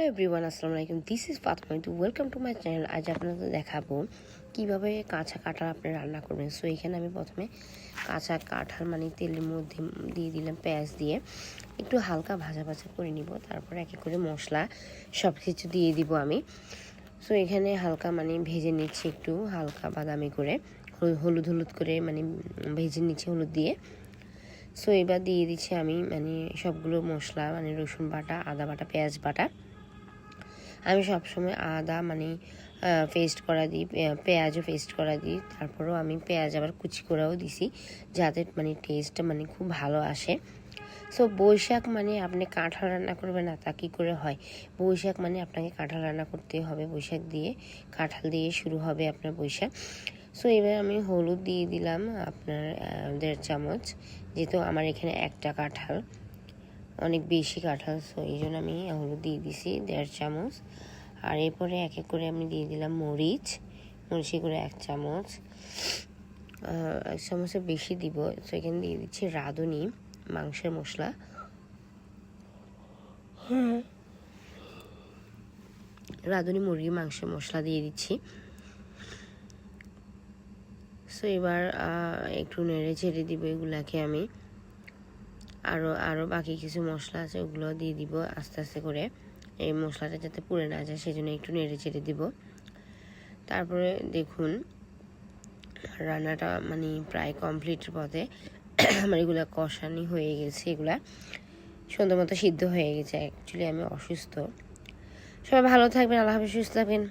Hello everyone, আসসালামু আলাইকুম। This is Fatma to welcome to my channel আজ আপনাদের দেখাবো কীভাবে কাঁচা কাঁঠাল আপনি রান্না করবেন। সো এখানে আমি প্রথমে কাঁচা কাঁঠাল মানে তেলের মধ্যে দিয়ে দিলাম পেঁয়াজ দিয়ে। একটু হালকা ভাজা ভাজা করে নিব। তারপর এক এক করে মশলা সব কিছু দিয়ে দিব আমি। সো এখানে হালকা মানে ভেজে নিচ্ছি একটু হালকা বাদামি করে। হলুদ হলুদ হলুদ করে মানে ভেজে নিচ্ছি হলুদ দিয়ে। সো এবার দিয়ে দিচ্ছি আমি মানে সবগুলো মশলা মানে রসুন বাটা, আদা বাটা, পেঁয়াজ বাটা। আমি সবসময় আদা মানে পেস্ট করা দিই পেঁয়াজও পেস্ট করা দিই। তারপরেও আমি পেঁয়াজ আবার কুচি করেও দিছি, যাতে মানে টেস্টটা মানে খুব ভালো আসে। সো বৈশাখ মানে আপনি কাঁঠাল রান্না করবেন না, তা কী করে হয়? বৈশাখ মানে আপনাকে কাঁঠাল রান্না করতে হবে বৈশাখ দিয়ে। কাঁঠাল দিয়ে শুরু হবে আপনার বৈশাখ। সো এবার আমি হলুদ দিয়ে দিলাম আপনার দেড় চামচ। যেহেতু আমার এখানে একটা কাঁঠাল। অনেক বেশি কাঁঠাল সো এই জন্য আমি হলুদ দিয়ে দিছি, দেড় চামচ। আর এরপরে এক এক করে আমি দিয়ে দিলাম মরিচ। মরিচি করে এক চামচ। এক চামচের বেশি দিব সো এখানে দিয়ে দিচ্ছি রাঁধুনি, মাংসের মশলা। রাঁধুনি, মুরগির মাংসের মশলা দিয়ে দিচ্ছি। সো এবার একটু নেড়ে ছেড়ে দিব এগুলাকে আমি। আরও আরও বাকি কিছু মশলা আছে, ওগুলো দিয়ে দিব আস্তে আস্তে করে। এই মশলাটা যাতে পুড়ে না যায়, সেজন্য একটু নেড়ে চেড়ে দিব। তারপরে দেখুন, রান্নাটা মানে প্রায় কমপ্লিট পথে আমার এগুলো কষানি হয়ে গেছে, এগুলা সুন্দর মতো সিদ্ধ হয়ে গেছে। অ্যাকচুয়ালি আমি অসুস্থ। সবাই ভালো থাকবেন, আল্লাহ হাফিজ, সুস্থ থাকবেন।